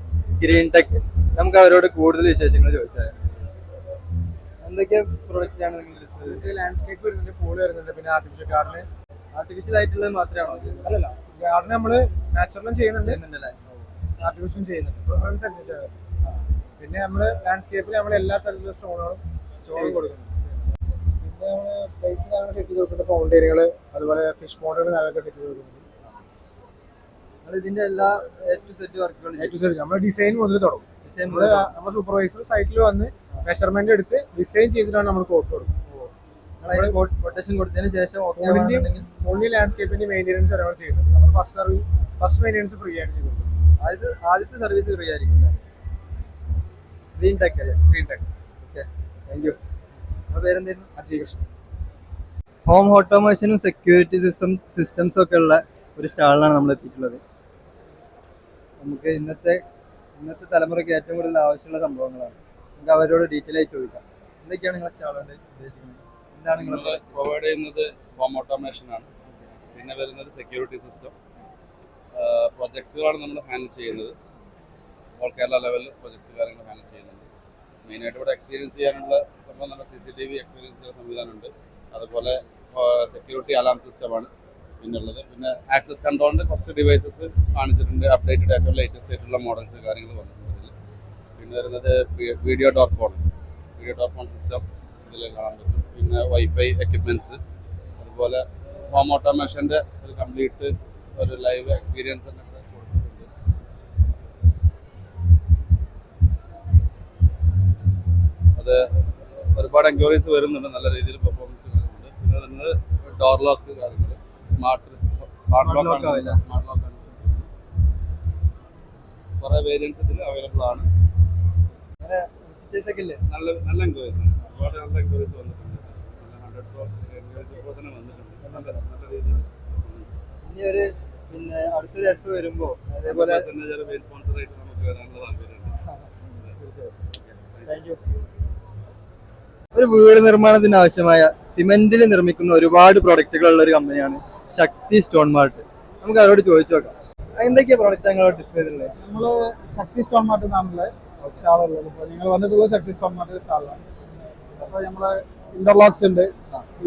ഗ്രീൻ ടെക് നമുക്ക് അവരോട് കൂടുതൽ വിശേഷങ്ങൾ ചോദിച്ചാൽ എന്തൊക്കെ പ്രൊഡക്റ്റ് ആണ് നിങ്ങൾ ഡിസ്പ്ലേ ലാൻഡ്സ്കേപ്പ് വരുന്നുണ്ട് പൂൾ വരുന്നുണ്ട്. പിന്നെ ആർട്ടിഫിഷ്യൽ ഗാർഡന് ആർട്ടിഫിഷ്യൽ ആയിട്ടുള്ളത് മാത്രമാണോ? അല്ലല്ല. ഗാർഡൻ നമ്മൾ നാച്ചുറലും ചെയ്യുന്നുണ്ട്. ആർട്ടിഫിഷ്യലും ചെയ്യുന്നുണ്ട്. പ്രിഫറൻസ് അനുസരിച്ചാണ് പിന്നെ നമ്മൾ ലാൻഡ്സ്കേപ്പിൽ നമ്മൾ എല്ലാ തരത്തിലുള്ള സ്റ്റോണുകളും സ്റ്റോൺ കൊടുക്കുന്നുണ്ട്. പിന്നെ നമ്മൾ പ്ലേസ് കാര്യങ്ങൾ സെറ്റ് ചെയ്ത് കൊടുക്കുന്നുണ്ട്. ഫൗണ്ടൈനുകൾ അതുപോലെ ഫിഷ് മോഡുകൾ കാര്യങ്ങളൊക്കെ സെറ്റ് ചെയ്ത് കൊടുക്കുന്നുണ്ട്. ഇതിന്റെ എല്ലാ സെറ്റ് വർക്കുകളും നമ്മൾ ഡിസൈൻ മുതൽ തുടങ്ങും. നമ്മൾ നമ്മുടെ സൂപ്പർവൈസർ സൈറ്റിൽ വന്ന് മെഷർമെന്റ് എടുത്ത് ഡിസൈൻ ചെയ്തിട്ടാണ് നമ്മൾ കോട്ട് കൊടുക്കുന്നത്. കൊട്ടേഷൻ കൊടുത്തതിന് ശേഷം ഓൺലി ലാൻഡ്സ്കേപ്പിന്റെ മെയിന്റെനൻസ് ഒരാൾ നമ്മൾ നമ്മൾ first service first maintenance free ആയിട്ട് ചെയ്തു ആദ്യത്തെ ആദ്യത്തെ സർവീസ് ഫ്രീ ആയിരിക്കും ഗ്രീൻ ടെക് അല്ലേ? Green tech okay thank you നിങ്ങളുടെ പേരെന്തായിരുന്നു? അജയ് കൃഷ്ണൻ ഹോം ഓട്ടോമേഷനും സെക്യൂരിറ്റി സിസ്റ്റം സിസ്റ്റംസും ഒക്കെ ഉള്ള ഒരു സ്റ്റാളിലാണ് നമ്മൾ എത്തിയിട്ടുള്ളത്. നമുക്ക് ഇന്നത്തെ ഇന്നത്തെ തലമുറയ്ക്ക് ഏറ്റവും കൂടുതൽ ആവശ്യമുള്ള സംഭവങ്ങളാണ്. നമുക്ക് അവരോട് ഡീറ്റെയിൽ ആയി ചോദിക്കാം. എന്തൊക്കെയാണ് നിങ്ങളുടെ സ്റ്റാൾ കൊണ്ട് ഉദ്ദേശിക്കുന്നത്? എന്താണ് നിങ്ങൾ പ്രൊവൈഡ് ചെയ്യുന്നത് ഹോം ഓട്ടോമേഷൻ ആണ്. പിന്നെ വരുന്നത് സെക്യൂരിറ്റി സിസ്റ്റം പ്രൊജക്ട് പ്രൊജക്ട്സുകളാണ് നമ്മൾ ഹാൻഡിൽ ചെയ്യുന്നത്. ഓൾ കേരള ലെവലിൽ പ്രൊജക്ട്സ് കാര്യങ്ങൾ ഹാൻഡിൽ ചെയ്യുന്നുണ്ട്. മെയിനായിട്ട് ഇവിടെ എക്സ്പീരിയൻസ് ചെയ്യാനുള്ള സംഭവം നല്ല C C T V experience ചെയ്യുന്ന സംവിധാനമുണ്ട് അതുപോലെ സെക്യൂരിറ്റി അലാം സിസ്റ്റമാണ് പിന്നുള്ളത്. പിന്നെ ആക്സസ് കൺട്രോളിന്റെ കുറച്ച് ഡിവൈസസ് കാണിച്ചിട്ടുണ്ട്. അപ്ഡേറ്റഡ് ആയിട്ടുള്ള ലേറ്റസ്റ്റ് ആയിട്ടുള്ള മോഡൽസ് കാര്യങ്ങൾ വന്നിട്ടുണ്ട്. പിന്നെ വരുന്നത് video door phone video door phone system ഇതിൽ കാണാൻ പറ്റും. പിന്നെ വൈഫൈ എക്യുപ്മെന്റ്സ് അതുപോലെ ഹോം ഓട്ടോമേഷന്റെ ഒരു കംപ്ലീറ്റ് ഒരു ലൈവ് എക്സ്പീരിയൻസ് തന്നെ അത് ഒരുപാട് എൻക്വയറീസ് വരുന്നുണ്ട്. നല്ല രീതിയിൽ പെർഫോമൻസ് വരുന്നുണ്ട്. പിന്നെ വരുന്നത് ഡോർ ലോക്ക് കാര്യങ്ങൾ smart smart lock. Smart lock ആണ്. കുറേ വേരിയൻസ് ഇതിൽ അവൈലബിൾ ആണ്. വിസിറ്റേഴ്സ് ഒക്കെ ഇല്ലേ നല്ല നല്ല എൻക്വയറീസ് ആണ്. ഒരുപാട് നല്ല എൻക്വയറീസ് വന്നിട്ടുണ്ട്. നല്ല ഹൺഡ്രഡ്സ് ഓഫ് എൻക്വയറീസ് ഇപ്പോൾ തന്നെ വന്നിട്ടുണ്ട്. നല്ല നല്ല രീതിയിൽ ഇനി ഒരു പിന്നെ അടുത്തൊരു എസ് വരുമ്പോ അതേപോലെ അതേപോലെ തന്നെ ചില മെയിൻ സ്പോൺസർ ആയിട്ട് നമുക്ക് വരാനുള്ള താല്പര്യമുണ്ട്. താങ്ക് യു ഒരു വീട് നിർമ്മാണത്തിന് ആവശ്യമായ സിമെന്റിൽ നിർമ്മിക്കുന്ന ഒരുപാട് പ്രൊഡക്റ്റുകൾ ഉള്ള ഒരു കമ്പനിയാണ് ശക്തി സ്റ്റോൺ മാർട്ട്. നമുക്ക് അവരോട് ചോദിച്ചു നോക്കാം. എന്തൊക്കെയാ പ്രൊഡക്റ്റ് ഞങ്ങളോട് ഡിസ്പ്ലേ ചെയ്തിട്ടുള്ളത്? നമ്മൾ ശക്തി സ്റ്റോൺ മാർട്ട് നാമിലെ സ്റ്റാളുള്ളത് ഇപ്പോൾ നിങ്ങൾ വന്നിട്ടുള്ള ശക്തി സ്റ്റോൺ മാർട്ട് സ്റ്റാളാണ് അപ്പോൾ നമ്മളെ ഇന്റർലോക്സ് ഉണ്ട്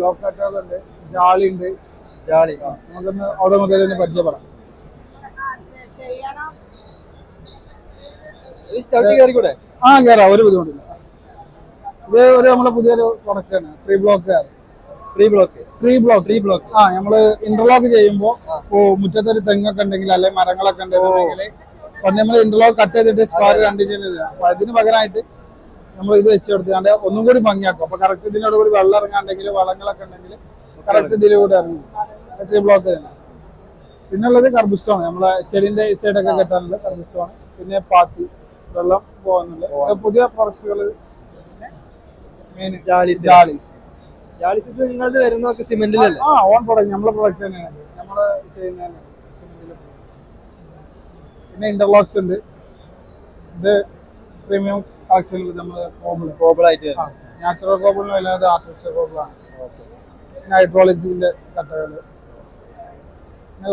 ലോക്ക് കട്ടുകളുണ്ട് ജാളി ഉണ്ട്. ജാളി നമുക്കൊന്ന് അവിടെ മുതൽ ഒന്ന് പരിചയപ്പെടാം. ആ കയറാം ഒരു ബുദ്ധിമുട്ടില്ല. ഇത് ഒരു നമ്മളെ പുതിയൊരു പ്രൊഡക്റ്റ് ആണ്. Pre block pre block pre block pre block ആ നമ്മൾ ഇന്റർലോക്ക് ചെയ്യുമ്പോൾ മുറ്റത്തൊരു തെങ്ങൊക്കെ ഉണ്ടെങ്കിൽ അല്ലെങ്കിൽ മരങ്ങളൊക്കെ ഉണ്ടെന്നുണ്ടെങ്കിൽ അപ്പൊ നമ്മൾ ഇന്റർലോക്ക് കട്ട് ചെയ്തിട്ട് സ്പാർ കണ്ടിന്യൂ ചെയ്തത് അപ്പൊ അതിന് പകരമായിട്ട് നമ്മൾ ഇത് വെച്ച് കൊടുത്താണ്ട് ഒന്നും കൂടി ഭംഗിയാക്കും. അപ്പൊ കറക്റ്റ് ഇതിനോട് കൂടി വെള്ളം ഇറങ്ങാണ്ടെങ്കിൽ വളങ്ങളൊക്കെ ഉണ്ടെങ്കിൽ കറക്റ്റ് ഇതിലൂടെ ഇറങ്ങും. ബ്ലോക്ക് തന്നെ പിന്നുള്ളത് കർബുസ്റ്റോണ് നമ്മളെ ചെടിന്റെ സൈഡൊക്കെ കെട്ടാനുള്ളത് കർബുസ്റ്റോണ് പിന്നെ പാത്തി വെള്ളം പോകുന്നുണ്ട്. പുതിയ പ്രൊഡക്ട്സുകൾ സിറ്റ് നിങ്ങളത് വരുന്നതൊക്കെ സിമെന്റിലല്ലേ ആ ഓൺ പ്രൊഡക്റ്റ് നമ്മളെ പ്രൊഡക്റ്റ് തന്നെയാണ്. നമ്മൾ ചെയ്യുന്നതന്നെ. പിന്നെ ഇന്റർലോക്സ് ഉണ്ട്. ഇത് പ്രീമിയം കളക്ഷൻ നമ്മൾ കോബിൾ വരുന്നത് നാച്ചുറൽ കോബിളിന് അല്ലാതെ ആർട്ടിഫിഷ്യൽ കോബിളാണ് പിന്നെ ഹൈഡ്രോളജിന്റെ കട്ടകൾ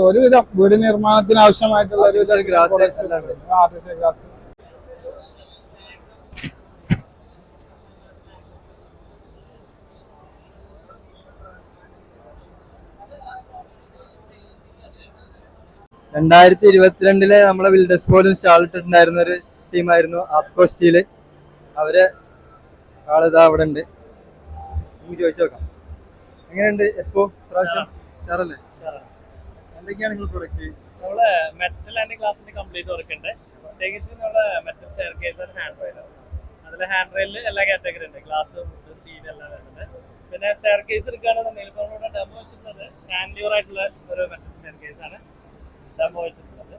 ഒരുവിധം വീട് നിർമ്മാണത്തിന് ആവശ്യമായിട്ടുള്ള ഒരു. Artificial grass. രണ്ടായിരത്തി ഇരുപത്തിരണ്ടിലെ നമ്മളെ വിൽഡസ് പോലും സ്റ്റാൾ ഇട്ടിട്ടുണ്ടായിരുന്ന ഒരു ടീമായിരുന്നു ആപ്കോ സ്റ്റീൽ അവർ ആളിതാ അവിടെ ഉണ്ട്. നമുക്ക് ചോദിച്ചു നോക്കാം. എങ്ങനെയുണ്ട് എക്സ്പോ പ്രാവശ്യം സാറല്ലേ എന്തൊക്കെയാണ് നിങ്ങൾ പ്രൊഡക്റ്റ് നമ്മൾ മെറ്റൽ ആൻഡ് ഗ്ലാസിന്റെ കംപ്ലീറ്റ് വർക്ക് ഉണ്ട്. പ്രത്യേകിച്ച് നമ്മുടെ metal staircase and handrail അതിൽ ഹാൻഡ് റെയിലിൽ എല്ലാ കാറ്റഗറി ഉണ്ട്. ഗ്ലാസ് സ്റ്റീൽ എല്ലാം വരുന്നുണ്ട് പിന്നെ ഷെയർ കേസ് എടുക്കുകയാണെന്നുണ്ടെങ്കിൽ ഇപ്പോൾ നമ്മുടെ ഡെമോ വെച്ചിട്ടുള്ളത് കാൻഡ്യൂർ ആയിട്ടുള്ള ഒരു മെറ്റൽ ഷെയർ കേസ് ആണ്. ഡെമോ വെച്ചിട്ടുള്ളത്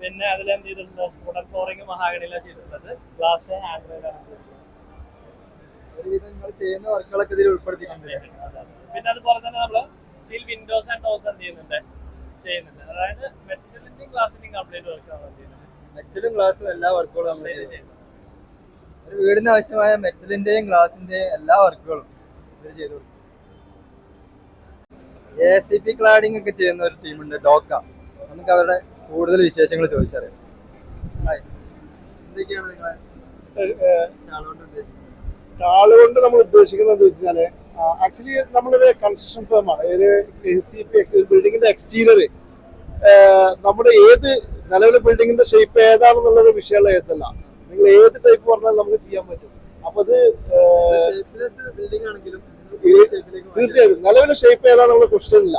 പിന്നെ അതിൽ എന്ത് ചെയ്തിട്ടുണ്ട് വുഡൻ ഫ്ലോറിംഗ് മഹാഗണിയിലാണ് ചെയ്തിട്ടുള്ളത്. ഗ്ലാസ് ഹാൻഡ് റെയിലാണ് ചെയ്തിട്ടുള്ളത്. ഒരുവിധം നിങ്ങൾ ചെയ്യുന്ന വർക്കുകളൊക്കെ ഇതിൽ ഉൾപ്പെടുത്തിയിട്ടുണ്ട്. പിന്നെ അതുപോലെ തന്നെ നമ്മൾ സ്റ്റീൽ വിൻഡോസ് ആൻഡ് ഡോസ് എന്ത് ചെയ്യുന്നുണ്ട്? ചെയ്യുന്നുണ്ട്. അതായത് മെറ്റലിന്റെയും ഗ്ലാസിന്റെയും കംപ്ലീറ്റ് വർക്ക് ആണ് ചെയ്യുന്നത്. മെറ്റലും ഗ്ലാസും എല്ലാ വർക്കുകളും നമ്മൾ ചെയ്തു ഒരു വീടിന് ആവശ്യമായ മെറ്റലിന്റെയും ഗ്ലാസിന്റെയും എല്ലാ വർക്കുകളും ഇവർ ചെയ്തു കൊടുക്കും. എ സി പി ക്ലാഡിംഗ് ഒക്കെ ചെയ്യുന്ന ഒരു ടീമുണ്ട് ഡോക്ക നമുക്ക് അവരുടെ കൂടുതൽ വിശേഷങ്ങൾ ചോദിച്ചറിയാം. ഹായ്. എന്തൊക്കെയാണ് നിങ്ങളെ സ്റ്റാൾ കൊണ്ട് നമ്മൾ ഉദ്ദേശിക്കുന്നത് വെച്ചാൽ ആക്ച്വലി നമ്മളൊരു കൺസ്ട്രക്ഷൻ ഫേമാണ് ഒരു സി പി എക്സ് ബിൽഡിങ്ങിന്റെ എക്സ്റ്റീരിയർ നമ്മുടെ ഏത് നിലവിലെ ബിൽഡിങ്ങിന്റെ ഷേപ്പ് ഏതാണെന്നുള്ളത് വിഷയമുള്ള കേസല്ല നിങ്ങൾ ഏത് ടൈപ്പ് പറഞ്ഞാലും നമുക്ക് ചെയ്യാൻ പറ്റും. അപ്പൊ അത് തീർച്ചയായും. നിലവിലെ ഷേപ്പ് ഏതാണെന്നുള്ള ക്വസ്റ്റ്യൻ ഇല്ല.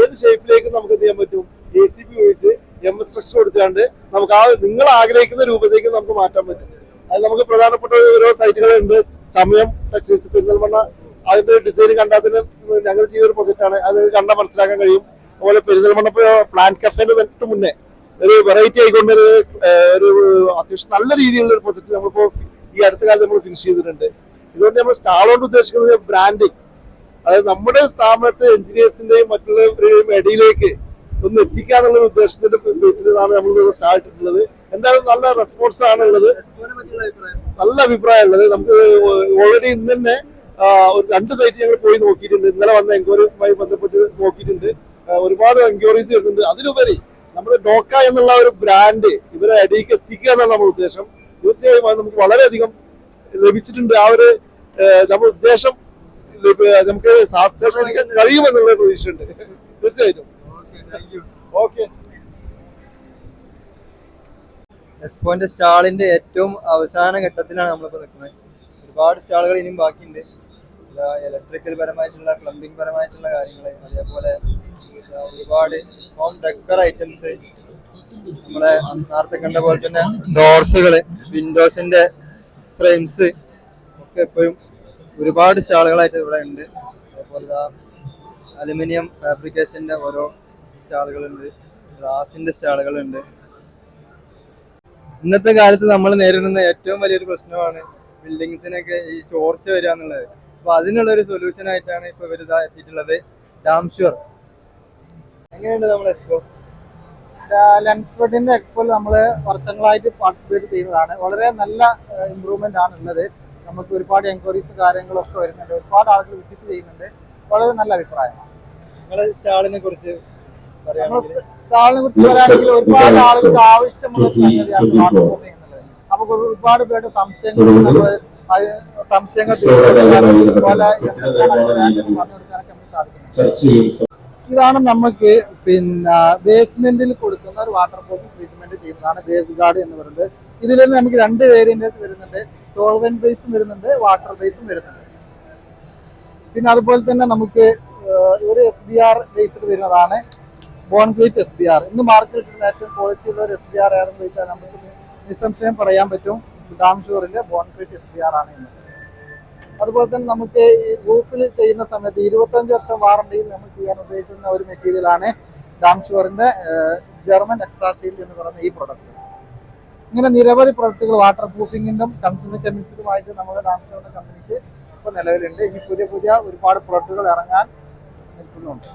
ഏത് ഷേപ്പിലേക്കും നമുക്ക് ചെയ്യാൻ പറ്റും? എ സി പി ഉപയോഗിച്ച് എം എസ് സ്ട്രക്ചർ കൊടുത്തുകൊണ്ട് നമുക്ക് ആ നിങ്ങൾ ആഗ്രഹിക്കുന്ന രൂപത്തേക്ക് നമുക്ക് മാറ്റാൻ പറ്റും. അത് നമുക്ക് പ്രധാനപ്പെട്ട ഓരോ സൈറ്റുകളുണ്ട്. സമയം ടെക്സ്റ്റൈൽസ് പെരിന്തൽമണ്ണ അതിന്റെ ഡിസൈൻ കണ്ടാൽ ഞങ്ങൾ ചെയ്തൊരു ആണ്. അത് കണ്ടാൽ മനസ്സിലാക്കാൻ കഴിയും. അതുപോലെ പെരിന്തൽമണ്ണ പ്ലാൻ കഫേന്റെ തൊട്ട് മുന്നേ ഒരു വെറൈറ്റി ആയിക്കൊണ്ട് ഒരു ഒരു അത്യാവശ്യം നല്ല രീതിയിലുള്ള ഒരു പ്രൊജക്ട് നമ്മളിപ്പോ ഈ അടുത്ത കാലത്ത് നമ്മൾ ഫിനിഷ് ചെയ്തിട്ടുണ്ട്. ഇതുകൊണ്ട് നമ്മൾ സ്റ്റാളോണ്ട് ഉദ്ദേശിക്കുന്നത് ബ്രാൻഡിങ് അതായത് നമ്മുടെ സ്ഥാപനത്തെ എഞ്ചിനീയേഴ്സിന്റെയും മറ്റുള്ളവരുടെയും ഇടയിലേക്ക് ഒന്ന് എത്തിക്കാന്നുള്ള ഉദ്ദേശത്തിന്റെ ബേസിലാണ് നമ്മൾ സ്റ്റാർട്ട് ഇട്ടിട്ടുള്ളത് എന്തായാലും നല്ല റെസ്പോൺസ് ആണ് ഉള്ളത് നല്ല അഭിപ്രായം ഉള്ളത് നമുക്ക് ഓൾറെഡി ഇന്ന് തന്നെ ഒരു രണ്ട് സൈറ്റ് ഞങ്ങൾ പോയി നോക്കിയിട്ടുണ്ട്. ഇന്നലെ വന്ന എൻക്വയറിയുമായി ബന്ധപ്പെട്ട് നോക്കിയിട്ടുണ്ട്. ഒരുപാട് എൻക്വയറീസ് വരുന്നുണ്ട്. അതിലുപരി നമ്മുടെ ഡോക്ക എന്നുള്ള ഒരു ബ്രാൻഡ് ഇവരെ അടിയിലേക്ക് എത്തിക്കുക എന്നാണ് നമ്മുടെ ഉദ്ദേശം. തീർച്ചയായും നമുക്ക് വളരെയധികം ലഭിച്ചിട്ടുണ്ട്. ആ ഒരു നമ്മുടെ ഉദ്ദേശം നമുക്ക് സാക്ഷാത്കരിക്കാൻ കഴിയുമെന്നുള്ള പ്രതീക്ഷയുണ്ട്. തീർച്ചയായിട്ടും. ഓക്കെ എക്സ്പോന്റെ സ്റ്റാളിന്റെ ഏറ്റവും അവസാന ഘട്ടത്തിലാണ് നമ്മളിപ്പോൾ നിൽക്കുന്നത്. ഒരുപാട് സ്റ്റാളുകൾ ഇനിയും ബാക്കിയുണ്ട്. ഇലക്ട്രിക്കൽ പരമായിട്ടുള്ള പ്ലംബിംഗ് പരമായിട്ടുള്ള കാര്യങ്ങൾ അതേപോലെ ഒരുപാട് ഹോം ഡെക്കർ ഐറ്റംസ് നമ്മളെ നേരത്തെ കണ്ട പോലെ തന്നെ ഡോർസുകൾ വിൻഡോസിന്റെ ഫ്രെയിംസ് ഒക്കെ എപ്പോഴും ഒരുപാട് സ്റ്റാളുകളായിട്ട് ഇവിടെ ഉണ്ട്. അതേപോലെ അലുമിനിയം ഫാബ്രിക്കേഷന്റെ ഓരോ സ്റ്റാളുകളുണ്ട് ഗ്ലാസിന്റെ സ്റ്റാളുകളുണ്ട് ഇന്നത്തെ കാലത്ത് നമ്മൾ നേരിടുന്ന ഏറ്റവും വലിയൊരു പ്രശ്നമാണ് ബിൽഡിങ്സിനൊക്കെ ഈ ചോർച്ച വരിക എന്നുള്ളത്. അപ്പൊ അതിനുള്ള ഒരു സൊല്യൂഷൻ ആയിട്ടാണ് ഇപ്പൊ ഇതാ എത്തിയിട്ടുള്ളത്. ഡാംഷുർ എങ്ങനെയുണ്ട് നമ്മൾ എക്സ്പോ ലെൻസ്ഫെഡിന്റെ എക്സ്പോയിൽ നമ്മൾ വർഷങ്ങളായിട്ട് പാർട്ടിസിപ്പേറ്റ് ചെയ്യുന്നതാണ്. വളരെ നല്ല ഇമ്പ്രൂവ്മെന്റ് ആണ് ഉള്ളത് നമുക്ക് ഒരുപാട് എൻക്വയറീസ് കാര്യങ്ങളൊക്കെ വരുന്നുണ്ട്. ഒരുപാട് ആളുകൾ വിസിറ്റ് ചെയ്യുന്നുണ്ട്. വളരെ നല്ല അഭിപ്രായമാണ്. നിങ്ങളുടെ സ്റ്റാളിനെ കുറിച്ച് സ്റ്റാളിനെ കുറിച്ച് പറയുകയാണെങ്കിൽ ഒരുപാട് ആളുകൾക്ക് ആവശ്യമുള്ള ഒരു സംഗതിയാണ് വാട്ടർ എന്നുള്ളത് നമുക്ക് ഒരുപാട് പേരുടെ സംശയങ്ങൾ ഇതാണ് നമുക്ക് പിന്നെ ബേസ്മെന്റിൽ കൊടുക്കുന്ന ഒരു വാട്ടർ പ്രൂഫ് ട്രീറ്റ്മെന്റ് ചെയ്യുന്നതാണ് ബേസ് ഗാർഡ് എന്ന് പറയുന്നത്. ഇതിൽ തന്നെ നമുക്ക് രണ്ട് വേരിയന്റ് വരുന്നുണ്ട്. സോൾവെന്റ് ബേസും വരുന്നുണ്ട് വാട്ടർ ബേസും വരുന്നുണ്ട്. പിന്നെ അതുപോലെ തന്നെ നമുക്ക് ഒരു എസ് ബി ആർ ബേസ്ഡ് വരുന്നതാണ് ബോൺക്രീറ്റ് എസ് ബി ആർ ഇന്ന് മാർക്കറ്റിൽ ഏറ്റവും ക്വാളിറ്റി ഉള്ള ഒരു എസ് ബി ആർ ഏതെന്ന് ചോദിച്ചാൽ നമുക്ക് നിസ്സംശയം പറയാൻ പറ്റും. ഡാംഷൂറിന്റെ കോൺക്രീറ്റ് എസ് ബി ആർ ആണ് ഇന്ന്. അതുപോലെ തന്നെ നമുക്ക് ഈ റൂഫിൽ ചെയ്യുന്ന സമയത്ത് ഇരുപത്തഞ്ച് വർഷം വാറണ്ടിയിൽ നമ്മൾ ചെയ്യാൻ ഉപയോഗിക്കുന്ന ഒരു മെറ്റീരിയൽ ആണ് ഡാംഷൂറിന്റെ ജർമ്മൻ എക്സ്ട്രാ ഷീൽഡ് എന്ന് പറയുന്ന ഈ പ്രൊഡക്റ്റ് ഇങ്ങനെ നിരവധി പ്രൊഡക്റ്റുകൾ വാട്ടർ പ്രൂഫിങ്ങിനും കൺസ്യൂമർ കെമിക്സിലുമായിട്ട് നമ്മുടെ ഡാംഷൂറിന്റെ കമ്പനിക്ക് ഇപ്പോൾ നിലവിലുണ്ട്. ഇനി പുതിയ പുതിയ ഒരുപാട് പ്രൊഡക്റ്റുകൾ ഇറങ്ങാൻ നിൽക്കുന്നുണ്ട്.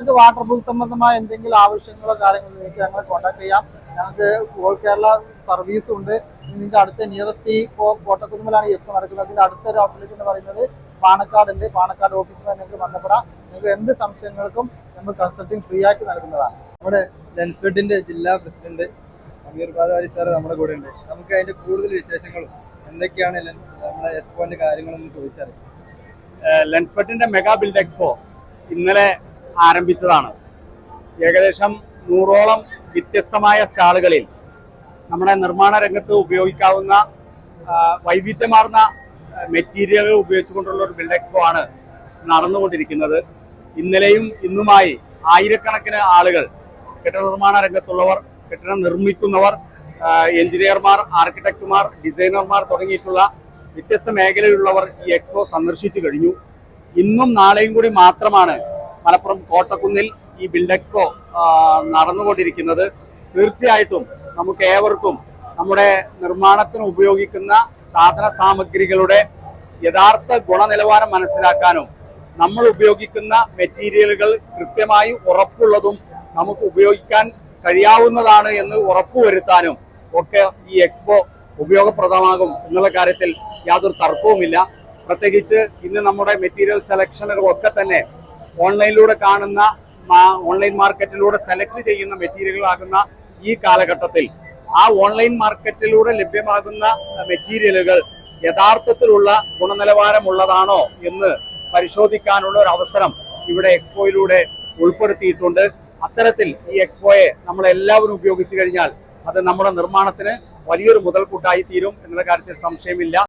നിങ്ങൾക്ക് വാട്ടർ പ്രൂഫ് സംബന്ധമായ എന്തെങ്കിലും ആവശ്യങ്ങളോ കാര്യങ്ങളോ നിങ്ങൾക്ക് ഞങ്ങളെ കോൺടാക്ട് ചെയ്യാം. ഞങ്ങൾക്ക് ഓൾ കേരള സർവീസ് ഉണ്ട്. നിങ്ങൾക്ക് അടുത്ത നിയറസ്റ്റ് ഈ ഇപ്പോൾ കോട്ടക്കുന്നുമലാണ് ഈ എക്സ്പോ നടക്കുന്നത്. അടുത്ത അടുത്തൊരു ഔട്ട്ലെറ്റ് എന്ന് പറയുന്നത് പാണക്കാട് ഉണ്ട് പാണക്കാട് ഓഫീസുമായി നിങ്ങൾക്ക് ബന്ധപ്പെടാം. നിങ്ങൾക്ക് എന്ത് സംശയങ്ങൾക്കും നമ്മൾ കൺസൾട്ടിങ് ഫ്രീ ആയിട്ട് നൽകുന്നതാണ്. നമ്മുടെ ലെൻസ്ഫെഡിന്റെ ജില്ലാ പ്രസിഡന്റ് അമീർ ബാദാരി സാർ നമ്മുടെ കൂടെ ഉണ്ട്. നമുക്ക് അതിന്റെ കൂടുതൽ വിശേഷങ്ങളും എന്തൊക്കെയാണ് നമ്മുടെ എക്സ്പോന്റെ കാര്യങ്ങളൊന്നും ചോദിച്ചറിയാം. ലെൻസ്ഫെഡിന്റെ മെഗാ ബിൽഡ് എക്സ്പോ ഇന്നലെ ആരംഭിച്ചതാണ്. ഏകദേശം നൂറോളം വ്യത്യസ്തമായ സ്റ്റാളുകളിൽ നമ്മുടെ നിർമ്മാണ രംഗത്ത് ഉപയോഗിക്കാവുന്ന വൈവിധ്യമാർന്ന മെറ്റീരിയലുകൾ ഉപയോഗിച്ചുകൊണ്ടുള്ള ഒരു ബിൽഡ് എക്സ്പോ ആണ് നടന്നുകൊണ്ടിരിക്കുന്നത്. ഇന്നലെയും ഇന്നുമായി ആയിരക്കണക്കിന് ആളുകൾ കെട്ടിട നിർമ്മാണ രംഗത്തുള്ളവർ കെട്ടിടം നിർമ്മിക്കുന്നവർ എഞ്ചിനീയർമാർ ആർക്കിടെക്ടുമാർ ഡിസൈനർമാർ തുടങ്ങിയിട്ടുള്ള വ്യത്യസ്ത മേഖലയിലുള്ളവർ ഈ എക്സ്പോ സന്ദർശിച്ചു കഴിഞ്ഞു. ഇന്നും നാളെയും കൂടി മാത്രമാണ് മലപ്പുറം കോട്ടക്കുന്നിൽ ഈ ബിൽഡ് എക്സ്പോ നടന്നുകൊണ്ടിരിക്കുന്നത്. തീർച്ചയായിട്ടും നമുക്ക് ഏവർക്കും നമ്മുടെ നിർമ്മാണത്തിന് ഉപയോഗിക്കുന്ന സാധന സാമഗ്രികളുടെ യഥാർത്ഥ ഗുണനിലവാരം മനസ്സിലാക്കാനും നമ്മൾ ഉപയോഗിക്കുന്ന മെറ്റീരിയലുകൾ കൃത്യമായി ഉറപ്പുള്ളതും നമുക്ക് ഉപയോഗിക്കാൻ കഴിയാവുന്നതാണ് എന്ന് ഉറപ്പുവരുത്താനും ഒക്കെ ഈ എക്സ്പോ ഉപയോഗപ്രദമാകും എന്നുള്ള കാര്യത്തിൽ യാതൊരു തർക്കവുമില്ല. പ്രത്യേകിച്ച് ഇന്ന് നമ്മുടെ മെറ്റീരിയൽ സെലക്ഷനുകളൊക്കെ തന്നെ ഓൺലൈനിലൂടെ കാണുന്ന ഓൺലൈൻ മാർക്കറ്റിലൂടെ സെലക്ട് ചെയ്യുന്ന മെറ്റീരിയലുകളാകുന്ന ഈ കാലഘട്ടത്തിൽ ആ ഓൺലൈൻ മാർക്കറ്റിലൂടെ ലഭ്യമാകുന്ന മെറ്റീരിയലുകൾ യഥാർത്ഥത്തിലുള്ള ഗുണനിലവാരമുള്ളതാണോ എന്ന് പരിശോധിക്കാനുള്ള ഒരു അവസരം ഇവിടെ എക്സ്പോയിലൂടെ ഉൾപ്പെടുത്തിയിട്ടുണ്ട്. അത്തരത്തിൽ ഈ എക്സ്പോയെ നമ്മൾ എല്ലാവരും ഉപയോഗിച്ചു കഴിഞ്ഞാൽ അത് നമ്മുടെ നിർമ്മാണത്തിന് വലിയൊരു മുതൽക്കൂട്ടായി തീരും എന്നുള്ള കാര്യത്തിൽ സംശയമില്ല.